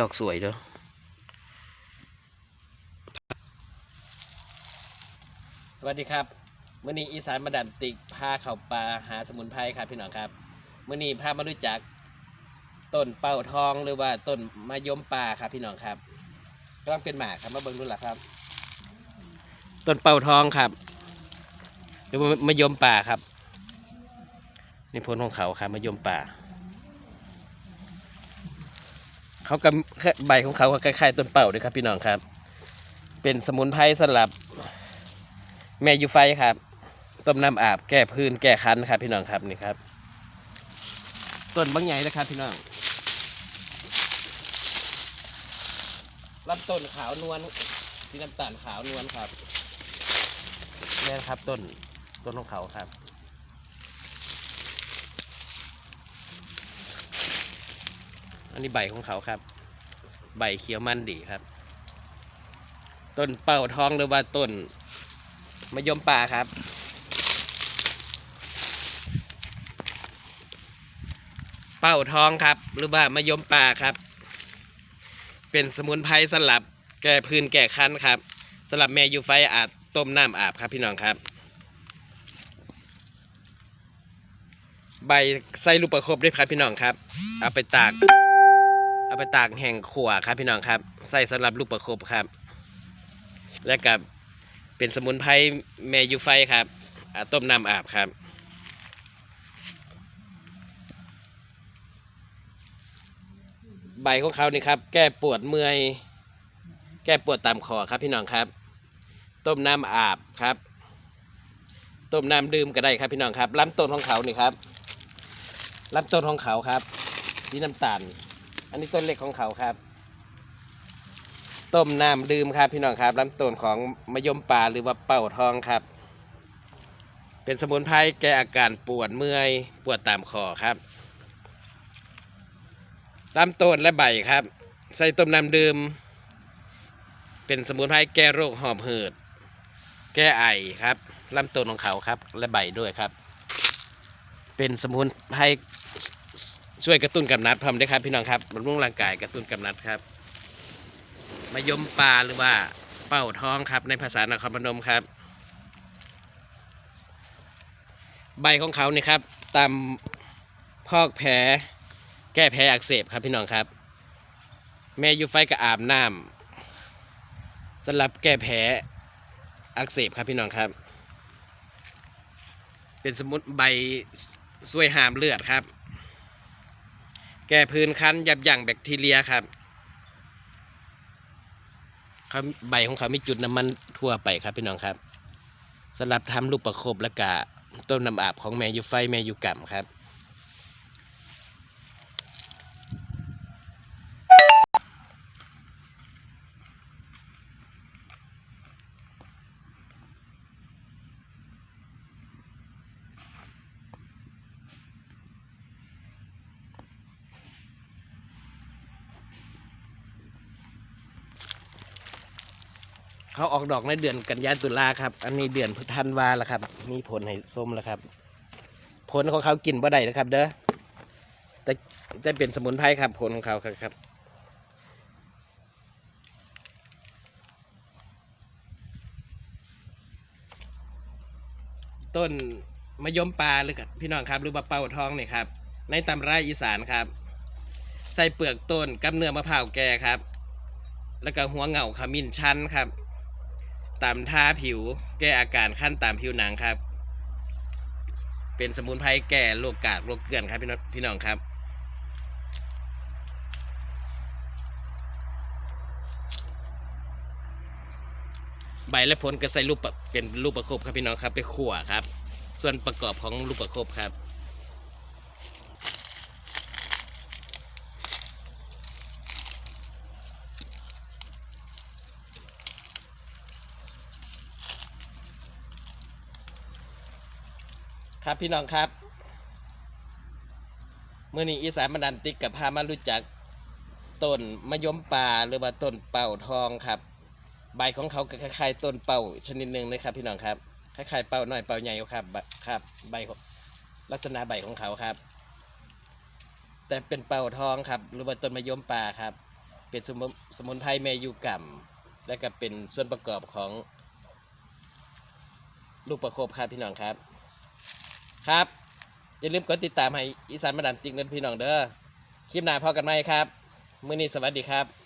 ดอกสวยเด้อสวัสดีครับมื่อนี้อีสานมาดันติกพาเข้าป่าหาสมุนไพรครับพี่น้องครับมื่อนี้พามารู้จักต้นเป่าทองหรือว่าต้นมะยมป่าครับพี่น้องครับกำลังเป็นหมากครับมาเบิ่งดูล่ะครับ ต้นเป่าทองครับ หรือว่ามะยมป่าครับนี่ผลของเขาครับมะยมป่า เขากับใบของเขาก็คล้ายๆต้นเป่าด้วยครับ พี่น้องครับ เป็นสมุนไพรสำหรับ แม่ยูไฟครับ ต้มน้ำอาบแก้พื้นแก้คันครับ พี่น้องครับนี่ครับ ต้นบางใหญ่นะครับ พี่น้องลำต้นขาวนวลที่น้ำตาลขาวนวลครับนี่นะครับต้นต้นของเขาครับ อันนี้ใบของเขาครับ ใบเขียวมันดีครับ ต้นเป่าทองหรือว่าต้นมะยมป่าครับ เป้าทองครับ หรือว่ามะยมป่าครับ เป็นสมุนไพรสลับแก้พื้นแก้คันครับสลับแม่ยูไฟอาบต้มน้ำอาบครับพี่น้องครับ ใบไส้ลูกประคบด้วยครับพี่น้องครับ เอาไปตาก ไปตากแห้งขั่วครับพี่น้องครับใส่สำหรับลูกประคบครับ และกับเป็นสมุนไพรแมยูไฟครับต้มน้ำอาบครับใบของเขานี่ครับ แก้ปวดเมื่อย แก้ปวดตามคอครับพี่น้องครับ ต้มน้ำอาบครับ ต้มน้ำดื่มก็ได้ครับพี่น้องครับลำต้นของเขานี่ครับลำต้นของเขาครับสีน้ำตาล อันนี้ต้นเล็กของเขาครับ ต้มน้ำดื่มครับพี่น้องครับลำต้นของมะยมป่าหรือว่าเป่าทองครับ เป็นสมุนไพรแก้อาการปวดเมื่อยปวดตามคอครับลำต้นและใบครับ ใส่ต้มน้ำดื่ม เป็นสมุนไพรแก้โรคหอบหืด แก้ไอครับลำต้นของเขาครับ และใบด้วยครับ เป็นสมุนไพร ช่วยกระตุ้นกำนัดพร้อมด้วยครับพี่น้องครับบำรุงร่างกายกระตุ้นกำนัดครับมะยมปลาหรือว่าเป้าทองครับ ในภาษานครพนมครับ ใบของเขานี่ครับตามพอกแผลแก้แผลอักเสบครับพี่น้องครับ แม่อยูไฟกับอาบน้ำสำหรับแก้แผลอักเสบครับพี่น้องครับ เป็นสมุนใบช่วยหามเลือดครับ แก้พื้นคันยับยั้งแบคทีเรียครับเขาใบของเขามีจุดน้ำมันทั่วไปครับพี่น้องครับสำหรับทำลูกประคบและกะต้นน้ำอาบของแมยูไฟแมยูกัมครับ เขาออกดอกในเดือนกันยายนตุลาครับ อันนี้เดือนพฤษภาแล้วครับ มีผลให้ส้มแล้วครับ ผลของเขากินบ่ได้นะครับ เด้อแต่แต่เป็นสมุนไพรครับ ผลของเขาครับครับต้นมะยมปลาหรือกับพี่น้องครับ หรือว่าเป่าทองเนี่ยครับ ในตำราอีสานครับ ใส่เปลือกต้นกับเนื้อมะพร้าวแก่ครับ แล้วก็หัวเหงาขมิ้นชันครับ ตามท่าผิว แก้อาการขั้นตามผิวหนังครับ เป็นสมุนไพรแก้โรคกากโรคเกลื่อนครับพี่น้องพี่น้องครับ ใบและผลก็ใส่ลูกปเป็นลูกประคบครับพี่น้องครับ ไปขั่วครับ ส่วนประกอบของลูกประคบครับ ครับพี่น้องครับเมื่อนี้อีสานบันดันติกกับพามารู้จักต้นมะยมป่าหรือว่าต้นเป่าทองครับ ใบของเขาก็คล้ายๆต้นเป่าชนิดหนึ่งนะครับ พี่น้องครับคล้ายๆเป่าน้อยเป่าใหญ่ครับครับ ใบลักษณะใบของเขาครับ แต่เป็นเป่าทองครับ หรือว่าต้นมะยมป่าครับ เป็นสมุนสมุนไพรเมยูกัมและก็เป็นส่วนประกอบของลูกประคบครับพี่น้องครับ ครับ อย่าลืมกดติดตามให้อีสานมาดันจริงนะพี่น้องเด้อคลิปหน้าพอกันไหมครับมื้อนี้สวัสดีครับ